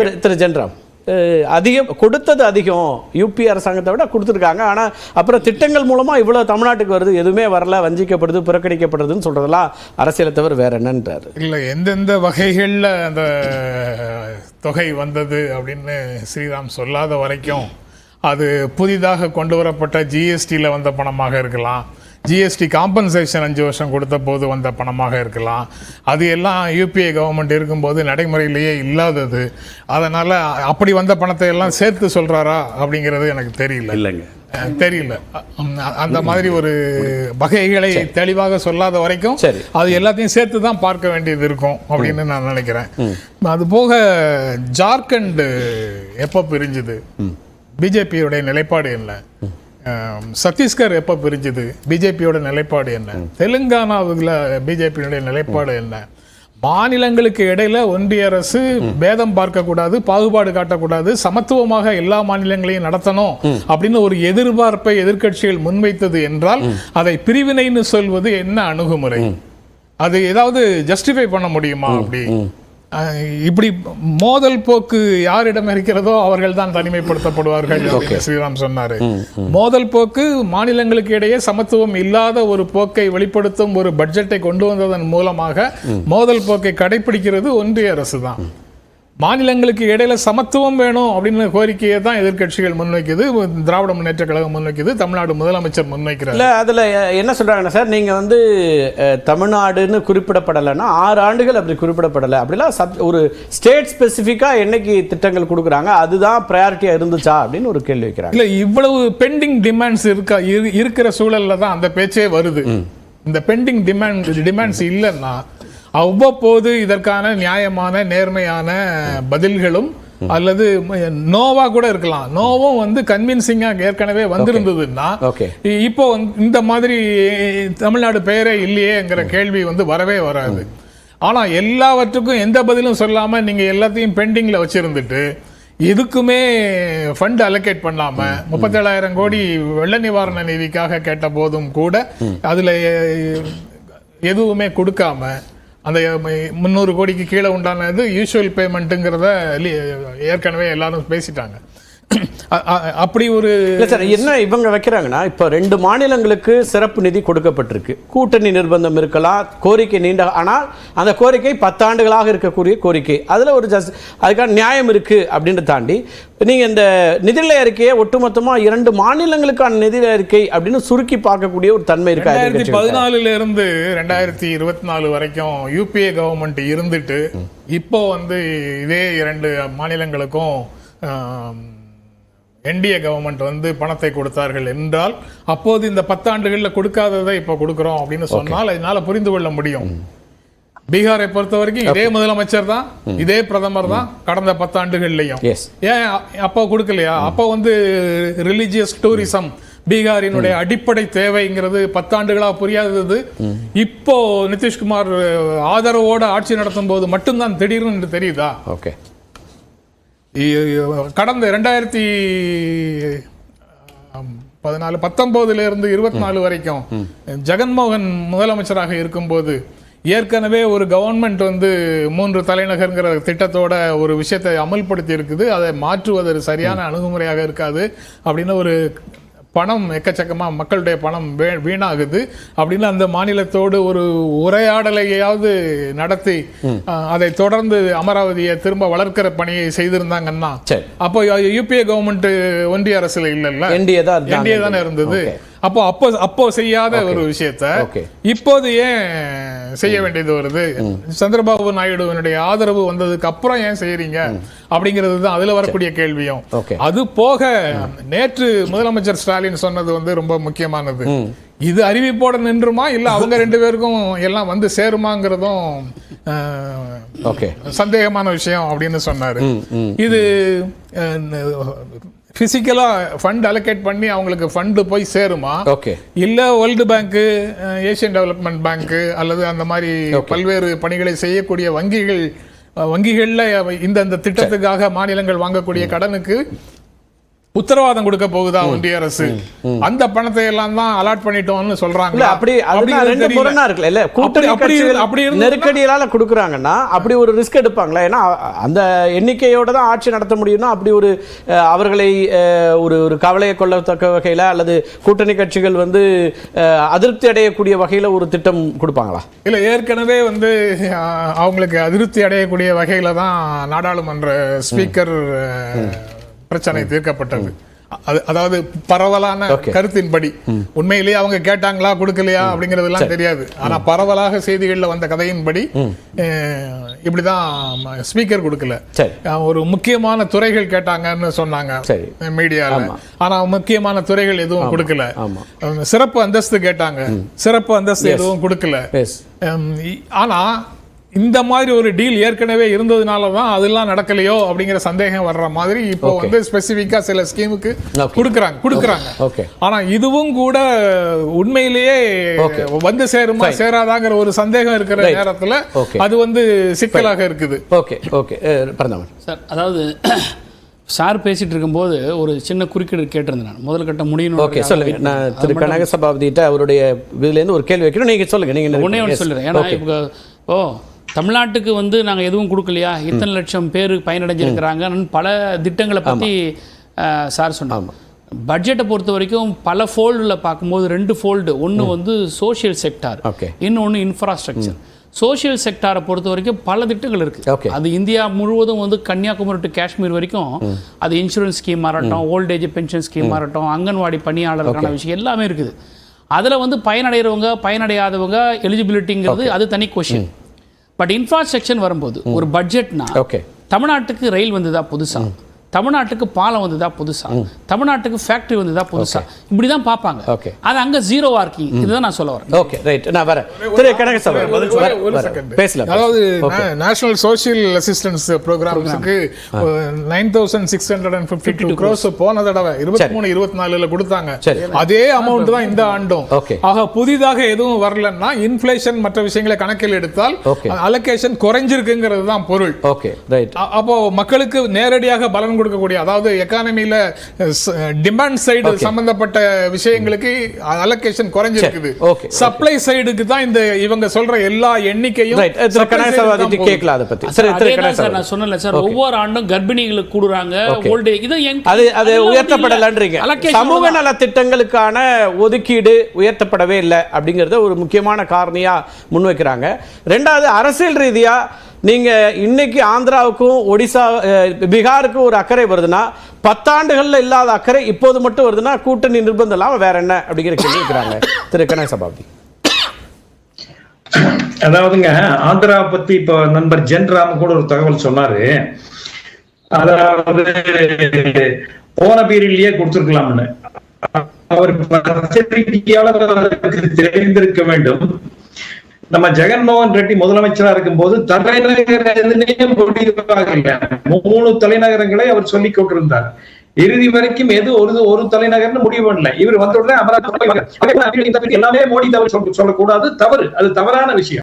திரு- திரு ஜென்ராம் அதிகம் கொடுத்தது அதிகம் யூபி அரசாங்கத்தை விட கொடுத்துருக்காங்க. ஆனால் அப்புறம் திட்டங்கள் மூலமாக இவ்வளோ தமிழ்நாட்டுக்கு வருது எதுவுமே வரல வஞ்சிக்கப்படுது புறக்கணிக்கப்படுதுன்னு சொல்கிறதெல்லாம் அரசியலை தவிர வேற என்னன்றாரு? இல்லை எந்தெந்த வகைகளில் அந்த தொகை வந்தது அப்படின்னு ஸ்ரீராம் சொல்லாத வரைக்கும் அது புதிதாக கொண்டு வரப்பட்ட ஜிஎஸ்டியில் வந்த பணமாக இருக்கலாம். ஜிஎஸ்டி காம்பன்சேஷன் அஞ்சு வருஷம் கொடுத்த போது வந்த பணமாக இருக்கலாம். அது எல்லாம் யுபிஏ கவர்மெண்ட் இருக்கும்போது நடைமுறையிலேயே இல்லாதது. அதனால் அப்படி வந்த பணத்தை எல்லாம் சேர்த்து சொல்கிறாரா அப்படிங்கிறது எனக்கு தெரியல. இல்லைங்க. தெரியல. அந்த மாதிரி ஒரு வகைகளை தெளிவாக சொல்லாத வரைக்கும். அது எல்லாத்தையும் சேர்த்து தான் பார்க்க வேண்டியது இருக்கும் அப்படின்னு நான் நினைக்கிறேன். அது போக ஜார்க்கண்ட் எப்போ பிரிஞ்சுது? பிஜேபியோடைய நிலைப்பாடு என்ன? சத்தீஸ்கர் எப்போ பிரிஞ்சுது? பிஜேபியோட நிலைப்பாடு என்ன? தெலுங்கானாவில் பிஜேபியினுடைய நிலைப்பாடு என்ன? மாநிலங்களுக்கு இடையில ஒன்றிய அரசு பேதம் பார்க்கக்கூடாது பாகுபாடு காட்டக்கூடாது சமத்துவமாக எல்லா மாநிலங்களையும் நடத்தணும் அப்படின்னு ஒரு எதிர்பார்ப்பை எதிர்க்கட்சிகள் முன்வைத்தது என்றால் அதை பிரிவினைன்னு சொல்வது என்ன அணுகுமுறை? அது ஏதாவது ஜஸ்டிஃபை பண்ண முடியுமா அப்படி? இப்படி மோதல் போக்கு யாரிடம் இருக்கிறதோ அவர்கள் தான் தனிமைப்படுத்தப்படுவார்கள் ஸ்ரீராம் சொன்னாரு. மோதல் போக்கு மாநிலங்களுக்கு இடையே சமத்துவம் இல்லாத ஒரு போக்கை வெளிப்படுத்தும் ஒரு பட்ஜெட்டை கொண்டு வந்ததன் மூலமாக மோதல் போக்கை கடைபிடிக்கிறது ஒன்றிய அரசு தான் மாநிலங்களுக்கு இடையில சமத்துவம் வேணும் அப்படின்னு கோரிக்கையை தான் எதிர்க்கட்சிகள் முன்வைக்குது. திராவிட முன்னேற்ற கழகம் முன்வைக்குது. தமிழ்நாடு முதலமைச்சர் முன்வைக்கிறார். இல்லை அதில் என்ன சொல்கிறாங்கன்னா சார் நீங்கள் வந்து தமிழ்நாடுன்னு குறிப்பிடப்படலைன்னா ஆறு ஆண்டுகள் அப்படி குறிப்பிடப்படலை. அப்படிலாம் சப் ஒரு ஸ்டேட் ஸ்பெசிஃபிக்காக என்னைக்கு திட்டங்கள் கொடுக்குறாங்க? அதுதான் ப்ரையாரிட்டியாக இருந்துச்சா? அப்படின்னு ஒரு கேள்வி வைக்கிறாங்க. இல்ல இவ்வளவு பெண்டிங் டிமாண்ட்ஸ் இருக்கா? இரு- இருக்கிற சூழல்ல தான் அந்த பேச்சே வருது. இந்த பெண்டிங் டிமாண்ட் டிமாண்ட்ஸ் இல்லைன்னா அவ்வப்போது இதற்கான நியாயமான நேர்மையான பதில்களும் அல்லது நோவா கூட இருக்கலாம். நோவும் வந்து கன்வின்சிங்கா ஏற்கனவே வந்திருந்ததுன்னா இப்போ இந்த மாதிரி தமிழ்நாடு பெயரே இல்லையேங்கிற கேள்வி வந்து வரவே வராது. ஆனா எல்லாவற்றுக்கும் எந்த பதிலும் சொல்லாம நீங்க எல்லாத்தையும் பெண்டிங்ல வச்சிருந்துட்டு எதுக்குமே ஃபண்ட் அலோகேட் பண்ணாம முப்பத்தேழாயிரம் கோடி வெள்ள நிவாரண நிதிக்காக கேட்ட போதும் கூட அதுல எதுவுமே கொடுக்காம அந்த முந்நூறு கோடிக்கு கீழே உண்டானது யூஷுவல் பேமெண்ட்டுங்கிறத ஏற்கனவே எல்லாரும் பேசிட்டாங்க. அப்படி ஒரு இல்லை சார் என்ன இவங்க வைக்கிறாங்கன்னா இப்போ ரெண்டு மாநிலங்களுக்கு சிறப்பு நிதி கொடுக்கப்பட்டிருக்கு. கூட்டணி நிர்பந்தம் இருக்கலாம் கோரிக்கை நீண்ட ஆனால் அந்த கோரிக்கை பத்தாண்டுகளாக இருக்கக்கூடிய கோரிக்கை. அதில் ஒரு ஜஸ்ட் அதுக்கான நியாயம் இருக்குது அப்படின்னு தாண்டி நீங்கள் இந்த நிதிநிலை அறிக்கையை ஒட்டுமொத்தமாக இரண்டு மாநிலங்களுக்கான நிதிநிலை அறிக்கை அப்படின்னு சுருக்கி பார்க்கக்கூடிய ஒரு தன்மை இருக்கா ரெண்டாயிரத்தி எதிர்க்கட்சிகளுக்கு? பதினாலுல இருந்து ரெண்டாயிரத்தி இருபத்தி நாலு வரைக்கும் யூபிஏ கவர்மெண்ட் இருந்துட்டு இப்போ வந்து இதே இரண்டு மாநிலங்களுக்கும் என்டிஏ கவர்மெண்ட் வந்து பணத்தை கொடுத்தார்கள் என்றால் அப்போது இந்த பத்தாண்டுகள்ல கொடுக்காததை இப்போ கொடுக்கிறோம் அப்படின்னு சொன்னால் அதனால புரிந்து கொள்ள முடியும். பீகாரை பொறுத்த வரைக்கும் இதே முதலமைச்சர் தான் இதே பிரதமர் தான் கடந்த பத்தாண்டுகள்லயும். ஏன் அப்போ கொடுக்கலையா? அப்போ வந்து ரிலிஜியஸ் டூரிசம் பீகாரினுடைய அடிப்படை தேவைங்கிறது பத்தாண்டுகளா புரியாதது. இப்போ நிதிஷ்குமார் ஆதரவோட ஆட்சி நடத்தும் போது மட்டும்தான் திடீர்னு தெரியுதா? ஓகே கடந்த ரெண்டாயிரத்தி பதினாலு பத்தொன்பதுல இருந்து இருபத்தி நாலு வரைக்கும் ஜெகன்மோகன் முதலமைச்சராக இருக்கும்போது ஏற்கனவே ஒரு கவர்மெண்ட் வந்து மூன்று தலைநகர்ங்கிற திட்டத்தோட ஒரு விஷயத்தை அமல்படுத்தி இருக்குது. அதை மாற்றுவது சரியான அணுகுமுறையாக இருக்காது. அப்படின்னு ஒரு பணம் எக்கச்சக்கமா மக்களுடைய பணம் வே- வீணாகுது அப்படின்னு அந்த மாநிலத்தோடு ஒரு உரையாடலையாவது நடத்தி அதை தொடர்ந்து அமராவதியை திரும்ப வளர்க்கிற பணியை செய்திருந்தாங்கன்னா அப்போ யூபிஏ கவர்மெண்ட் ஒன்றிய அரசுல இல்லல்ல என்டிஏ தான். என்டிஏ தானே இருந்தது. அப்போ அப்போ அப்போ செய்யாத ஒரு விஷயத்த. இப்போது ஏன் செய்ய வேண்டியது வருது? சந்திரபாபு நாயுடுவினுடைய ஆதரவு வந்ததுக்கு அப்புறம் ஏன் செய்யறீங்க? அப்படிங்கிறது தான் அதுல வரக்கூடிய கேள்வியும். அது போக நேற்று முதலமைச்சர் ஸ்டாலின் சொன்னது வந்து ரொம்ப முக்கியமானது. இது அறிவிப்போட நின்றுமா? இல்ல அவங்க ரெண்டு பேருக்கும் எல்லாம் வந்து சேருமாங்கிறதும் சந்தேகமான விஷயம் அப்படின்னு சொன்னாரு. இது பிசிக்கலா ஃபண்ட் அலோகேட் பண்ணி அவங்களுக்கு ஃபண்டு போய் சேருமா? ஓகே இல்ல world bank Asian development bank அல்லது அந்த மாதிரி பல்வேறு பணிகளை செய்யக்கூடிய வங்கிகள் வங்கிகள்ல இந்த இந்த திட்டத்துக்காக மாநிலங்கள் வாங்கக்கூடிய கடனுக்கு உத்தரவாதம் கொடுக்க போகுதா ஒன்றிய அரசு? அந்த பணத்தை எல்லாம் தான் அலாட் பண்ணிட்டோம்னு சொல்றாங்க அப்படி ரெண்டு முரணா இருக்குல்ல இல்ல கூட்டணி அப்படி அப்படி நெருக்கடியால கொடுக்குறாங்கன்னா அப்படி ஒரு ரிஸ்க் எடுப்பாங்களா? ஏன்னா அந்த எண்ணிக்கையோட தான் ஆட்சி நடத்த முடியும்னா அப்படி ஒரு அவர்களை ஒரு ஒரு கவலையை கொள்ளத்தக்க வகையில அல்லது கூட்டணி கட்சிகள் வந்து அதிருப்தி அடையக்கூடிய வகையில ஒரு திட்டம் கொடுப்பாங்களா? இல்ல ஏற்கனவே வந்து அவங்களுக்கு அதிருப்தி அடையக்கூடிய வகையில தான் நாடாளுமன்ற ஸ்பீக்கர் பிரச்சனை தீர்க்கப்பட்டது. அது அதாவது பரவலான. கருத்தின்படி. உண்மையிலேயே அவங்க கேட்டாங்களா கொடுக்கலையா அப்படிங்கறதெல்லாம் தெரியாது. ஆனா பரவலாக செய்திகள்ல வந்த கதையின்படி இப்படிதான் ஸ்பீக்கர் கொடுக்கல. ஒரு முக்கியமான துறைகள் கேட்டாங்கன்னு சொன்னாங்க. மீடியால. ஆனா முக்கியமான துறைகள் எதுவும் கொடுக்கல. சிறப்பு அந்தஸ்து கேட்டாங்க. சிறப்பு அந்தஸ்து எதுவும் கொடுக்கல. ஆனா இந்த மாதிரி ஒரு டீல் ஏற்கனவே இருந்ததுனால தான் அதெல்லாம் நடக்கலையோ அப்படிங்கிற சந்தேகம் வர்ற மாதிரி இப்போ வந்து ஸ்பெசிஃபிக்கா சில ஸ்கீமுக்கு. கொடுக்கறாங்க கொடுக்கறாங்க. ஓகே ஆனா இதுவும் கூட உண்மையிலேயே. வந்து சேருமா சேராதாங்கிற ஒரு சந்தேகம் இருக்கிற. நேரத்துல. அது வந்து சிக்கலாக இருக்குது. ஓகே ஓகே பரந்தவன் சார் அதாவது சார் பேசிட்டு இருக்கும்போது ஒரு சின்ன குறுக்கீடு கேட்டிருந்தேன் நான். முதல் கட்டம் முடியணும் ஓகே சொல்லுங்க. நான் திரு கனக சபாபதிட்ட அவருடைய இதுலேருந்து ஒரு கேள்வி வைக்கணும். நீங்க சொல்லுங்க. நீங்க ஒன்னே ஒன்று Yes. சொல்லிடுறேன். ஏன்னா. இப்போ ஓ தமிழ்நாட்டுக்கு வந்து நாங்கள் எதுவும் கொடுக்கலையா? இத்தனை லட்சம் பேர் பயனடைஞ்சிருக்கிறாங்கன்னு பல திட்டங்களை பற்றி சார் சொன்னாங்க பட்ஜெட்டை பொறுத்த வரைக்கும் பல ஃபோல்டில் பார்க்கும்போது ரெண்டு ஃபோல்டு ஒன்று வந்து சோஷியல் செக்டார் ஓகே. இன்னொன்று இன்ஃப்ராஸ்ட்ரக்சர் சோஷியல் செக்டாரை பொறுத்த வரைக்கும் பல திட்டங்கள் இருக்கு. Okay. அது இந்தியா முழுவதும் வந்து கன்னியாகுமரி டு காஷ்மீர் வரைக்கும் அது இன்சூரன்ஸ் ஸ்கீமாக இருக்கட்டும் ஓல்டேஜ் பென்ஷன் ஸ்கீமாக இருக்கட்டும் அங்கன்வாடி பணியாளருக்கான விஷயம் எல்லாமே இருக்குது. அதில் வந்து பயனடைகிறவங்க பயனடையாதவங்க எலிஜிபிலிட்டிங்கிறது அது தனி கொஷின் பட் இன்ஃப்ராஸ்ட்ரக்சர் வரும்போது ஒரு பட்ஜெட்னா ஓகே தமிழ்நாட்டுக்கு ரயில் வந்ததா புதுசா? தமிழ்நாட்டுக்கு பாலம் வந்ததா புதுசா? தமிழ்நாட்டுக்கு ஃபேக்டரி வந்ததா புதுசா? இப்படி தான் பார்ப்பாங்க. Okay. அது அங்க ஜீரோவா இருக்கீங்க இதுதான் நான் சொல்ல வரேன். ஓகே ரைட் நான் வரேன். திரு கனக second. பேசலாம் அதாவது national social assistance ப்ரோக்ராம்ஸுக்கு nine thousand six hundred and fifty two crores போன தடவை இருபத்தி மூணு இருபத்தி நாலுல கொடுத்தாங்க. சரி. அதே அமௌண்ட் தான் இந்த ஆண்டும். ஆக புதிதாக எதுவும் வரலன்னா இன்ஃபிளேஷன் மற்ற விஷயங்களை கணக்கில் எடுத்தால். அலோகேஷன் குறைஞ்சிருக்குங்கிறது தான் பொருள். ஓகே ரைட் அப்போ மக்களுக்கு நேரடியாக பலன் கொடுக்கக்கூடிய அதாவது எக்கானமில டிமாண்ட் சைடு சம்பந்தப்பட்ட விஷயங்களுக்கு அலோகேஷன் குறைஞ்சிருக்குது. Okay, சப்ளை சைடுக்கு தான் இந்த இவங்க சொல்ற எல்லா எண்ணிக்கையும். கேட்கலாம் அதை பத்தி. சரி நான் சொன்னல சார் ஒவ்வொரு ஆண்டும் கர்ப்பிணிகளுக்கு கூடுறாங்க ஓல்டேஜ் இது அது அது உயர்த்தப்படலன்றீங்க. சமூக. நல திட்டங்களுக்கான ஒதுக்கீடு உயர்த்தப்படவே இல்லை அப்படிங்கறத ஒரு முக்கியமான காரணியா முன்வைக்கிறாங்க. ரெண்டாவது அரசியல் ரீதியா நீங்க இன்னைக்கு ஆந்திராவுக்கும் ஒடிசா பீகாருக்கும் ஒரு அக்கறை வருதுன்னா பத்தாண்டுகள்ல இல்லாத அக்கறை இப்போது மட்டும் வருதுன்னா கூட்டணி நிர்பந்தம் இல்லாமல் வேற என்ன அப்படிங்கிற கேள்வி இருக்கிறாங்க திரு கனக சபாபதி. அதாவதுங்க ஆந்திரா பத்தி இப்ப நண்பர் ஜென் ராம் கூட ஒரு தகவல் சொன்னாரு. அதாவது போன பீரியட்லயே கொடுத்துருக்கலாம்னு. அவர் தெரிந்திருக்க வேண்டும். நம்ம ஜெகன்மோகன் ரெட்டி முதலமைச்சரா இருக்கும்போது தலைநகர் எதுனே மூணு தலைநகரங்களை அவர் சொல்லிக் கொண்டிருந்தார். இறுதி வரைக்கும் எது ஒரு ஒரு தலைநகர்னு முடிவு பண்ணல. இவர் வந்த உடனே அமராவதி எல்லாமே மோடி தவறு சொல்லக்கூடாது. தவறு. அது தவறான விஷயம்.